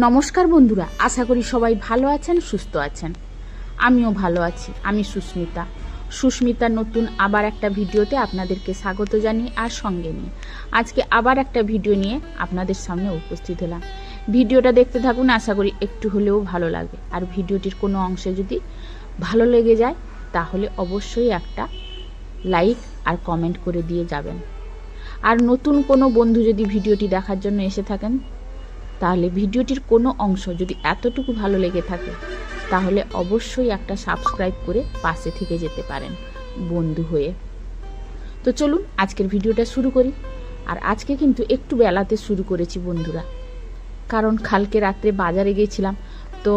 নমস্কার বন্ধুরা, আশা করি সবাই ভালো আছেন, সুস্থ আছেন। আমিও ভালো আছি, আমি সুস্মিতা। সুস্মিতার নতুন আবার একটা ভিডিওতে আপনাদেরকে স্বাগত জানিয়ে আর সঙ্গে নিয়ে। আজকে আবার একটা ভিডিও নিয়ে আপনাদের সামনে উপস্থিত হলাম। ভিডিওটা দেখতে থাকুন, আশা করি একটু হলেও ভালো লাগবে আর ভিডিওটির কোনো অংশে যদি ভালো লেগে যায়, তাহলে অবশ্যই একটা লাইক আর কমেন্ট করে দিয়ে যাবেন। আর নতুন কোনো বন্ধু যদি ভিডিওটি দেখার জন্য এসে থাকেন তাহলে ভিডিওটির কোনো অংশ যদি এতটুকু ভালো লেগে থাকে, তাহলে অবশ্যই একটা সাবস্ক্রাইব করে পাশে থেকে যেতে পারেন বন্ধু হয়ে। তো চলুন আজকের ভিডিওটা শুরু করি। আর আজকে কিন্তু একটু বেলাতে শুরু করেছি বন্ধুরা। কারণ কালকে রাত্রে বাজারে গিয়েছিলাম, তো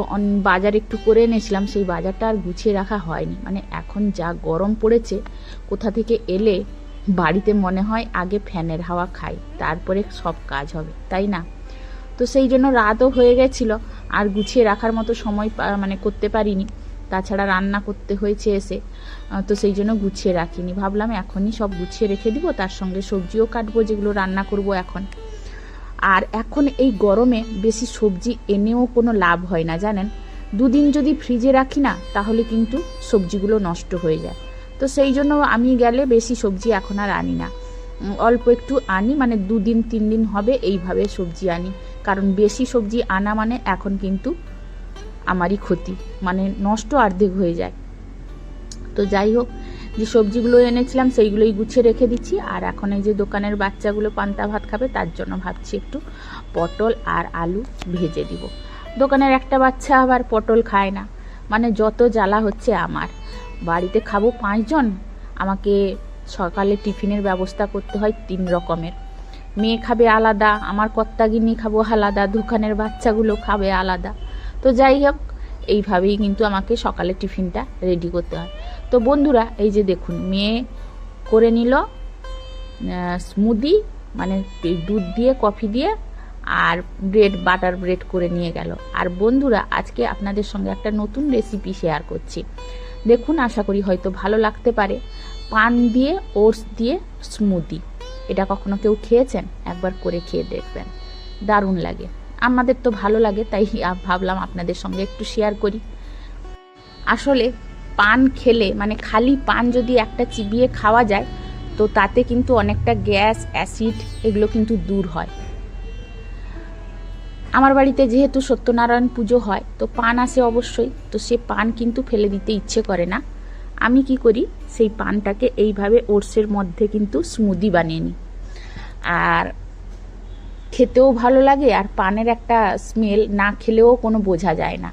বাজার একটু করে এনেছিলাম, সেই বাজারটা আর গুছিয়ে রাখা হয়নি। মানে এখন যা গরম পড়েছে, কোথা থেকে এলে বাড়িতে মনে হয় আগে ফ্যানের হাওয়া খাই, তারপরে সব কাজ হবে, তাই না? তো সেই জন্য রাতও হয়ে গেছিল, আর গুছিয়ে রাখার মতো সময় মানে করতে পারিনি। তাছাড়া রান্না করতে হয়েছে এসে তো সেই জন্য গুছিয়ে রাখিনি। ভাবলাম এখনই সব গুছিয়ে রেখে দিব, তার সঙ্গে সবজিও কাটবো, যেগুলো রান্না করব এখন। আর এখন এই গরমে বেশি সবজি এনেও কোনো লাভ হয় না, জানেন? দুদিন যদি ফ্রিজে রাখি না, তাহলে কিন্তু সবজিগুলো নষ্ট হয়ে যায়। তো সেই জন্য আমি গেলে বেশি সবজি এখন আর আনি না। অল্প একটু আনি মানে দুদিন তিন দিন হবে, এইভাবে সবজি আনি। কারণ বেশি সবজি আনা মানে এখন কিন্তু আমারই ক্ষতি। মানে নষ্ট অর্ধেক হয়ে যায়। তো যাই হোক, যে সবজিগুলো এনেছিলাম সেইগুলোই গুছিয়ে রেখে দিচ্ছি। আর এখন এই যে দোকানের বাচ্চাগুলো পান্তা ভাত খাবে, তার জন্য ভাবছি একটু পটল আর আলু ভেজে দিব। দোকানের একটা বাচ্চা আবার পটল খায় না। মানে যত জ্বালা হচ্ছে আমার। বাড়িতে খাব পাঁচজন, আমাকে সকালে টিফিনের ব্যবস্থা করতে হয় তিন রকমের। মেয়ে খাবে আলাদা, আমার কর্তাগিনি খাব আলাদা, দোকানের বাচ্চাগুলো খাবে আলাদা। তো যাই হোক, এইভাবেই কিন্তু আমাকে সকালে টিফিনটা রেডি করতে হয়। তো বন্ধুরা, এই যে দেখুন, মেয়ে করে নিল স্মুদি মানে দুধ দিয়ে কফি দিয়ে, আর ব্রেড বাটার ব্রেড করে নিয়ে গেল। আর বন্ধুরা, আজকে আপনাদের সঙ্গে একটা নতুন রেসিপি শেয়ার করছি। দেখুন, আশা করি হয়তো ভালো লাগতে পারে। পান দিয়ে, ওটস দিয়ে স্মুদি এটা কখনো কেউ খেয়েছেন? একবার করে খেয়ে দেখবেন। দারুণ লাগে। আমাদের তো ভালো লাগে, তাই ভাবলাম আপনাদের সঙ্গে একটু শেয়ার করি। আসলে পান খেলে মানে খালি পান যদি একটা চিবিয়ে খাওয়া যায়, তো তাতে কিন্তু অনেকটা গ্যাস, অ্যাসিড এগুলো কিন্তু দূর হয়। আমার বাড়িতে যেহেতু সত্যনারায়ণ পুজো হয়, তো পান আসে অবশ্যই। তো সে পান কিন্তু ফেলে দিতে ইচ্ছে করে না। আমি কি করি? সেই পানটাকে এইভাবে ওটসের মধ্যে কিন্তু স্মুদি বানিয়ে নিই। আর খেতেও ভালো লাগে আর পানের একটা স্মেল না খেলেও কোনো বোঝা যায় না।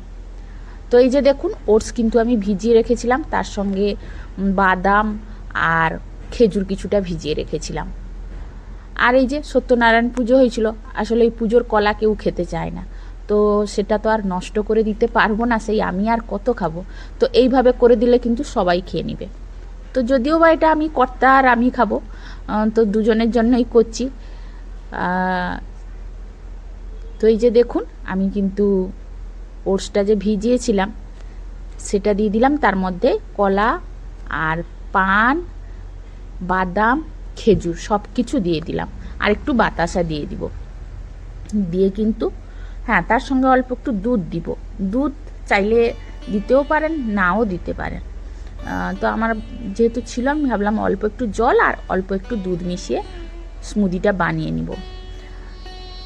তো এই যে দেখুন, ওটস কিন্তু আমি ভিজিয়ে রেখেছিলাম, তার সঙ্গে বাদাম আর খেজুর কিছুটা ভিজিয়ে রেখেছিলাম। আর এই যে সত্যনারায়ণ পুজো হয়েছিল, আসলে এই পুজোর কলা কেউ খেতে চায় না। তো সেটা তো আর নষ্ট করে দিতে পারব না, সেই আমি আর কত খাব? তো এইভাবে করে দিলে কিন্তু সবাই খেয়ে নিবে। তো যদিও বা এটা আমি কর্তা আর আমি খাব তো দুজনের জন্যই করছি। তো এই যে দেখুন, আমি কিন্তু ওটসটা যে ভিজিয়েছিলাম, সেটা দিয়ে দিলাম। তার মধ্যে কলা আর পান, বাদাম, খেজুর সব কিছু দিয়ে দিলাম। আর একটু বাতাসা দিয়ে দিব। দিয়ে কিন্তু হ্যাঁ তার সঙ্গে অল্প একটু দুধ দিব। দুধ চাইলে দিতেও পারেন, নাও দিতে পারেন। তো আমার যেহেতু ছিল, আমি ভাবলাম অল্প একটু জল আর অল্প একটু দুধ মিশিয়ে স্মুদিটা বানিয়ে নিব।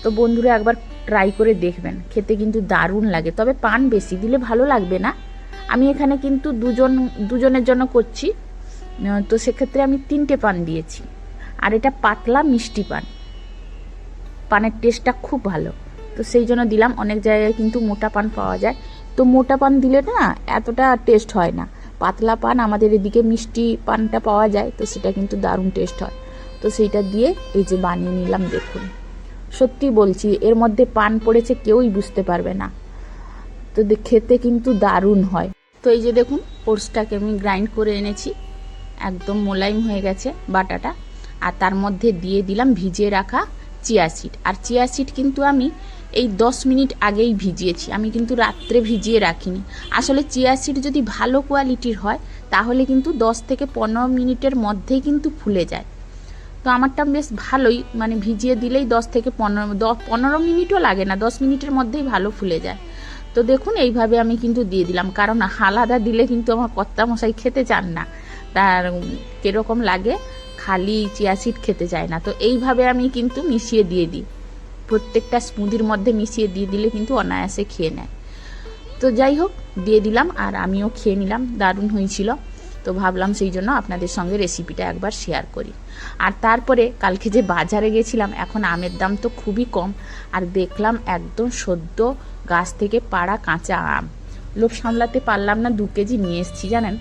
তো বন্ধুরা, একবার ট্রাই করে দেখবেন। খেতে কিন্তু দারুণ লাগে। তবে পান বেশি দিলে ভালো লাগবে না। আমি এখানে কিন্তু দুজন, দুজনের জন্য করছি। তো সেক্ষেত্রে আমি তিনটে পান দিয়েছি। আর এটা পাতলা মিষ্টি পান। পানের টেস্টটা খুব ভালো। তো সেই জন্য দিলাম। অনেক জায়গায় কিন্তু মোটা পান পাওয়া যায়। তো মোটা পান দিলে না এতটা টেস্ট হয় না। পাতলা পান আমাদের এদিকে মিষ্টি পানটা পাওয়া যায়, তো সেটা কিন্তু দারুণ টেস্ট হয়। তো সেইটা দিয়ে এই যে বানিয়ে নিলাম, দেখুন। সত্যি বলছি, এর মধ্যে পান পড়েছে কেউই বুঝতে পারবে না। তো খেতে কিন্তু দারুণ হয়। তো এই যে দেখুন, ওটসটাকে আমি গ্রাইন্ড করে এনেছি। একদম মোলায়েম হয়ে গেছে বাটাটা। আর তার মধ্যে দিয়ে দিলাম ভিজিয়ে রাখা চিয়া সিড আর চিয়া সিড কিন্তু আমি এই দশ মিনিট আগেই ভিজিয়েছি। আমি কিন্তু রাত্রে ভিজিয়ে রাখিনি। আসলে চিয়া সিড যদি ভালো কোয়ালিটির হয়, তাহলে কিন্তু দশ থেকে পনেরো মিনিটের মধ্যেই কিন্তু ফুলে যায়। তো আমারটা বেশ ভালোই মানে ভিজিয়ে দিলেই দশ থেকে পনেরো দশ পনেরো মিনিটও লাগে না, দশ মিনিটের মধ্যেই ভালো ফুলে যায়। তো দেখুন, এইভাবে আমি কিন্তু দিয়ে দিলাম। কারণ আলাদা দিলে কিন্তু আমার কর্তা মশাই খেতে চান না। তার কীরকম লাগে, খালি চিয়া সিড খেতে চায় না। তো এইভাবে আমি কিন্তু মিশিয়ে দিয়ে দিই। প্রত্যেকটা স্মুদির মধ্যে মিশিয়ে দিয়ে দিলে কিন্তু অনায়াসে খেয়ে নেয়। তো যাই হোক, দিয়ে দিলাম আর আমিও খেয়ে নিলাম, দারুণ হয়েছিল। তো ভাবলাম সেই জন্য আপনাদের সঙ্গে রেসিপিটা একবার শেয়ার করি। আর তারপরে কালকে যে বাজারে গেছিলাম, এখন আমের দাম তো খুবই কম। আর দেখলাম একদম সদ্য গাছ থেকে পাড়া কাঁচা আম। লোভ সামলাতে পারলাম না, দু কেজি নিয়ে এসেছি, জানেন?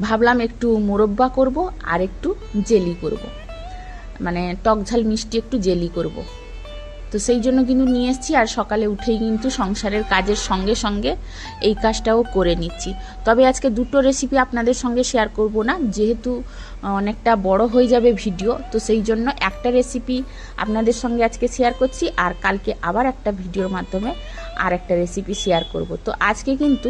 ভাবলাম একটু মোরব্বা করব আর একটু জেলি করব। মানে টক ঝাল মিষ্টি একটু জেলি করব। তো সেই জন্য কিন্তু নিয়ে এসেছি আর সকালে উঠেই কিন্তু সংসারের কাজের সঙ্গে সঙ্গে এই কাজটাও করে নিচ্ছি। তবে আজকে দুটো রেসিপি আপনাদের সঙ্গে শেয়ার করব না, যেহেতু অনেকটা বড় হয়ে যাবে ভিডিও তো সেই জন্য একটা রেসিপি আপনাদের সঙ্গে আজকে শেয়ার করছি আর কালকে আবার একটা ভিডিওর মাধ্যমে আর একটা রেসিপি শেয়ার করব। তো আজকে কিন্তু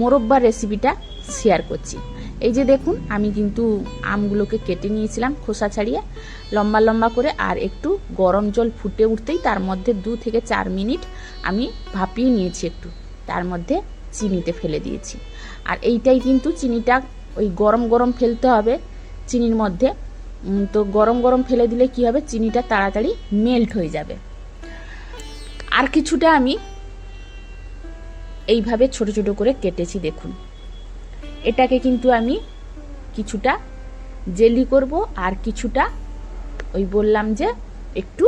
মোরব্বার রেসিপিটা শেয়ার করছি। এই যে দেখুন, আমি কিন্তু আমগুলোকে কেটে নিয়েছিলাম খোসা ছাড়িয়ে, লম্বা লম্বা করে আর একটু গরম জল ফুটে উঠতেই তার মধ্যে দু থেকে চার মিনিট আমি ভাপিয়ে নিয়েছি একটু। তার মধ্যে চিনিতে ফেলে দিয়েছি। আর এইটাই কিন্তু চিনিটা ওই গরম গরম ফেলতে হবে চিনির মধ্যে। তো গরম গরম ফেলে দিলে কি হবে? চিনিটা তাড়াতাড়ি মেল্ট হয়ে যাবে। আর কিছুটা আমি এইভাবে ছোট ছোট করে কেটেছি, দেখুন। এটাকে কিন্তু আমি কিছুটা জেলি করব আর কিছুটা ওই বললাম যে একটু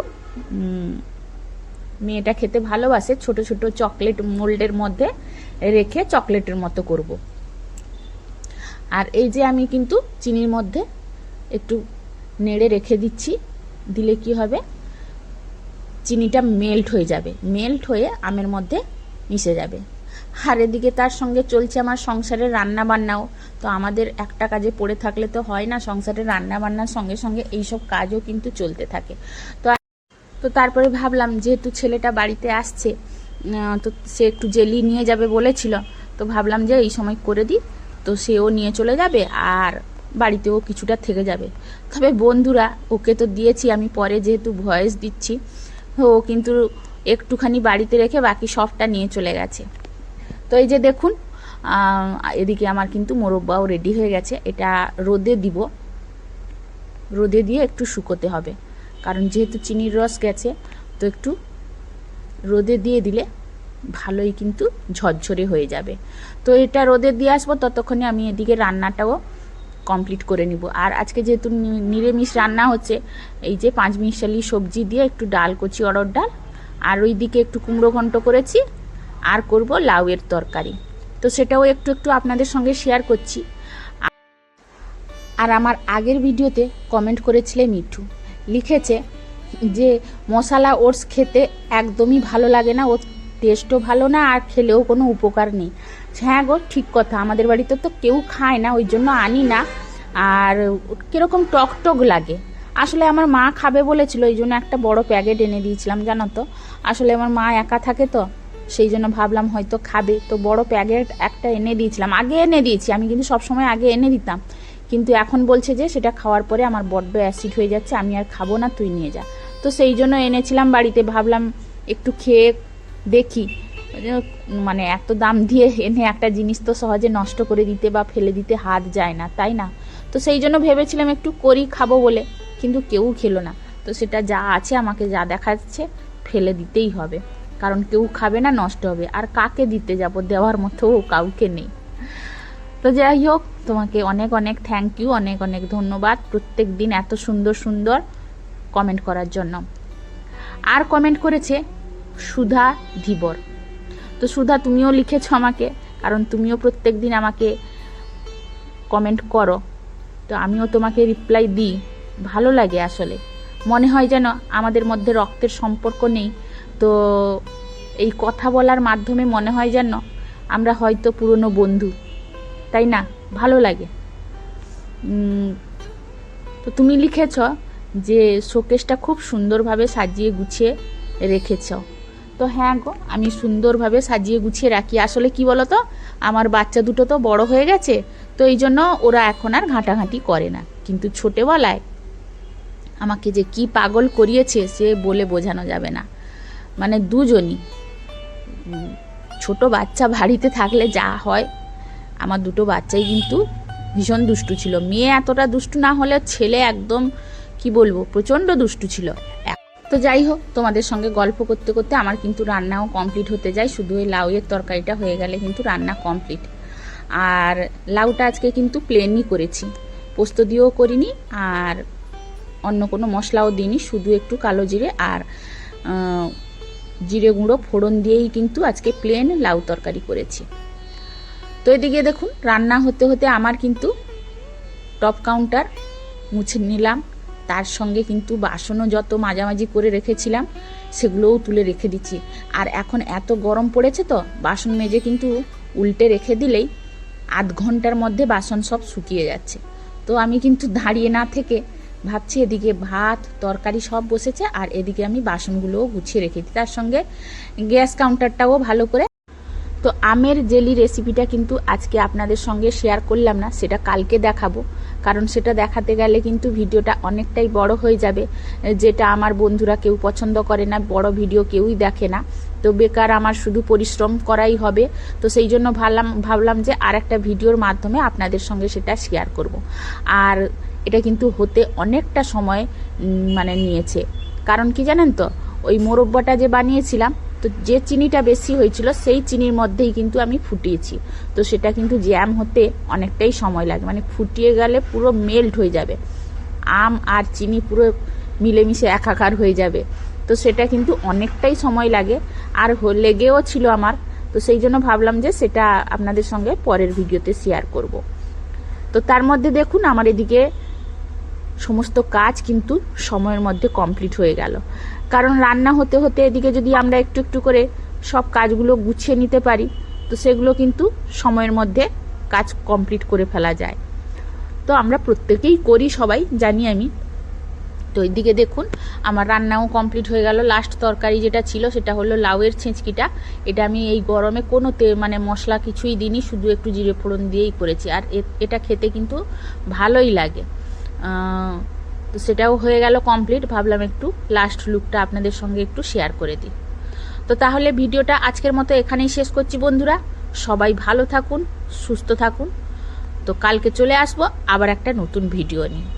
মেয়েটা খেতে ভালোবাসে, ছোট ছোট চকলেট মোল্ডের মধ্যে রেখে চকলেটের মতো করব। আর এই যে আমি কিন্তু চিনির মধ্যে একটু নেড়ে রেখে দিচ্ছি, দিলে কি হবে? চিনিটা মেল্ট হয়ে যাবে, মেল্ট হয়ে আমের মধ্যে মিশে যাবে। আর এদিকে তার সঙ্গে চলছে আমার সংসারের রান্না বান্নাও তো আমাদের একটা কাজে পড়ে থাকলে তো হয় না সংসারের রান্না বান্নার সঙ্গে সঙ্গে এইসব কাজও কিন্তু চলতে থাকে। তো তো তারপরে ভাবলাম যেহেতু ছেলেটা বাড়িতে আসছে তো সে একটু জেলি নিয়ে যাবে বলেছিল, তো ভাবলাম যে এই সময় করে দিই, তো সেও নিয়ে চলে যাবে আর বাড়িতেও কিছুটা থেকে যাবে। তবে বন্ধুরা, ওকে তো দিয়েছি, আমি পরে যেহেতু ভয়েস দিচ্ছি ও কিন্তু একটুখানি বাড়িতে রেখে বাকি সবটা নিয়ে চলে গেছে। তো এই যে দেখুন এদিকে আমার কিন্তু মোরব্বাও রেডি হয়ে গেছে। এটা রোদে দিব। রোদে দিয়ে একটু শুকোতে হবে। কারণ যেহেতু চিনির রস গেছে, তো একটু রোদে দিয়ে দিলে ভালোই কিন্তু ঝরঝরে হয়ে যাবে। তো এটা রোদে দিয়ে আসব, ততক্ষণে আমি এদিকে রান্নাটাও কমপ্লিট করে নিব। আর আজকে যেহেতু নিরামিষ রান্না হচ্ছে, এই যে পাঁচ মিশালি সবজি দিয়ে একটু ডাল, কচি অরড় ডাল, আর ওই দিকে একটু কুমড়ো ঘন্ট করেছি। আর করব লাউয়ের তরকারি। তো সেটাও একটু একটু আপনাদের সঙ্গে শেয়ার করছি। আর আমার আগের ভিডিওতে কমেন্ট করেছিলে মিঠু। লিখেছে যে, মশালা ওটস খেতে একদমই ভালো লাগে না, ওর টেস্টও ভালো না, আর খেলেও কোনো উপকার নেই। হ্যাঁ গো, ঠিক কথা। আমাদের বাড়িতে তো কেউ খায় না, ওই জন্য আনি না। আর কীরকম টক টক লাগে। আসলে আমার মা খাবে বলেছিল ওই জন্য একটা বড় প্যাকেট এনে দিয়েছিলাম, জানো তো? আসলে আমার মা একা থাকে তো। সেই জন্য ভাবলাম হয়তো খাবে। তো বড় প্যাকেট একটা এনে দিয়েছিলাম। আগে এনে দিয়েছি, আমি কিন্তু সবসময় আগে এনে দিতাম। কিন্তু এখন বলছে যে সেটা খাওয়ার পরে আমার বড্ড অ্যাসিড হয়ে যাচ্ছে, আমি আর খাব না, তুই নিয়ে যা। তো সেই জন্য এনেছিলাম বাড়িতে, ভাবলাম একটু খেয়ে দেখি। মানে এত দাম দিয়ে এনে একটা জিনিস তো সহজে নষ্ট করে দিতে বা ফেলে দিতে হাত যায় না, তাই না? তো সেই জন্য ভেবেছিলাম একটু করি, খাব বলে। কিন্তু কেউ খেলো না। তো সেটা যা আছে, আমাকে যা দেখাচ্ছে, ফেলে দিতেই হবে। কারণ কেউ খাবে না, নষ্ট হবে। আর কাকে দিতে যাব? দেওয়ার মতো কাউকে নেই। তো যাই হোক, তোমাকে অনেক অনেক থ্যাংক ইউ অনেক অনেক ধন্যবাদ প্রত্যেক দিন এত সুন্দর সুন্দর কমেন্ট করার জন্য। আর কমেন্ট করেছে সুধা ধীবর। তো সুধা, তুমিও লিখেছো আমাকে, কারণ তুমিও প্রত্যেক দিন আমাকে কমেন্ট করো। তো আমিও তোমাকে রিপ্লাই দিই। ভালো লাগে আসলে। মনে হয় যেন আমাদের মধ্যে রক্তের সম্পর্ক নেই। তো এই কথা বলার মাধ্যমে মনে হয় যেন আমরা হয়তো পুরনো বন্ধু, তাই না? ভালো লাগে। তো তুমি লিখেছ যে শোকেসটা খুব সুন্দরভাবে সাজিয়ে গুছিয়ে রেখেছ। তো হ্যাঁ গো, আমি সুন্দরভাবে সাজিয়ে গুছিয়ে রাখি। আসলে কি বলো তো আমার বাচ্চা দুটো তো বড় হয়ে গেছে, তো এই জন্য ওরা এখন আর ঘাঁটাঘাঁটি করে না। কিন্তু ছোটোবেলায় আমাকে যে কি পাগল করিয়েছে সে বলে বোঝানো যাবে না। মানে দুজনই। ছোট বাচ্চা বাড়িতে থাকলে যা হয়, আমার দুটো বাচ্চাই কিন্তু ভীষণ দুষ্টু ছিল। মেয়ে এতটা দুষ্টু না হলে ছেলে একদম, কি বলব, প্রচণ্ড দুষ্টু ছিল। তো যাই হোক, তোমাদের সঙ্গে গল্প করতে করতে আমার কিন্তু রান্নাও কমপ্লিট হতে যায়। শুধু ওই লাউয়ের তরকারিটা হয়ে গেলে কিন্তু রান্না কমপ্লিট আর লাউটা আজকে কিন্তু প্লেনই করেছি। পোস্ত দিয়েও করিনি, আর অন্য কোনো মশলাও দিইনি, শুধু একটু কালো জিরে আর জিরে গুঁড়ো, ফোড়ন দিয়েই কিন্তু আজকে প্লেন লাউ তরকারি করেছি। তো এদিকে দেখুন, রান্না হতে হতে আমার কিন্তু টপ কাউন্টার মুছে নিলাম। তার সঙ্গে কিন্তু বাসনও যত মাঝামাঝি করে রেখেছিলাম, সেগুলোও তুলে রেখে দিচ্ছি। আর এখন এত গরম পড়েছে তো, বাসন মেজে কিন্তু উল্টে রেখে দিলেই আধ ঘণ্টার মধ্যে বাসন সব শুকিয়ে যাচ্ছে। তো আমি কিন্তু দাঁড়িয়ে না থেকে ভাবছি এদিকে ভাত, তরকারি সব বসেছে আর এদিকে আমি বাসনগুলোও গুছিয়ে রেখেছি। তার সঙ্গে গ্যাস কাউন্টারটাও ভালো করে। তো আমের জেলি রেসিপিটা কিন্তু আজকে আপনাদের সঙ্গে শেয়ার করলাম না, সেটা কালকে দেখাবো। কারণ সেটা দেখাতে গেলে কিন্তু ভিডিওটা অনেকটাই বড় হয়ে যাবে, যেটা আমার বন্ধুরা কেউ পছন্দ করে না, বড় ভিডিও কেউই দেখে না। তো বেকার আমার শুধু পরিশ্রম করাই হবে। তো সেই জন্য ভাবলাম ভাবলাম যে আর একটা ভিডিওর মাধ্যমে আপনাদের সঙ্গে সেটা শেয়ার করব। আর এটা কিন্তু হতে অনেকটা সময় মানে নিয়েছে। কারণ কি জানেন তো? ওই মোরব্বাটা যে বানিয়েছিলাম, তো যে চিনিটা বেশি হয়েছিল, সেই চিনির মধ্যেই কিন্তু আমি ফুটিয়েছি। তো সেটা কিন্তু জ্যাম হতে অনেকটাই সময় লাগে। মানে ফুটিয়ে গেলে পুরো মেল্ট হয়ে যাবে। আম আর চিনি পুরো মিলেমিশে একাকার হয়ে যাবে। তো সেটা কিন্তু অনেকটাই সময় লাগে। আর লেগেও ছিল আমার। তো সেই জন্য ভাবলাম যে সেটা আপনাদের সঙ্গে পরের ভিডিওতে শেয়ার করব। তো তার মধ্যে দেখুন, আমার এদিকে সমস্ত কাজ কিন্তু সময়ের মধ্যে কমপ্লিট হয়ে গেল। কারণ রান্না হতে হতে এদিকে যদি আমরা একটু একটু করে সব কাজগুলো গুছিয়ে নিতে পারি, তো সেগুলো কিন্তু সময়ের মধ্যে কাজ কমপ্লিট করে ফেলা যায়। তো আমরা প্রত্যেকেই করি সবাই, জানি আমি। তো এইদিকে দেখুন, আমার রান্নাও কমপ্লিট হয়ে গেল। লাস্ট তরকারি যেটা ছিল সেটা হলো লাউয়ের ছেঁচকিটা। এটা আমি এই গরমে কোনো তে মানে মশলা কিছুই দিইনি, শুধু একটু জিরে ফোড়ন দিয়েই করেছি। আর এটা খেতে কিন্তু ভালোই লাগে। তো সেটাও হয়ে গেল কমপ্লিট ভাবলাম একটু লাস্ট লুকটা আপনাদের সঙ্গে একটু শেয়ার করে দিই। তো তাহলে ভিডিওটা আজকের মতো এখানেই শেষ করছি বন্ধুরা। সবাই ভালো থাকুন, সুস্থ থাকুন। তো কালকে চলে আসব আবার একটা নতুন ভিডিও নিয়ে।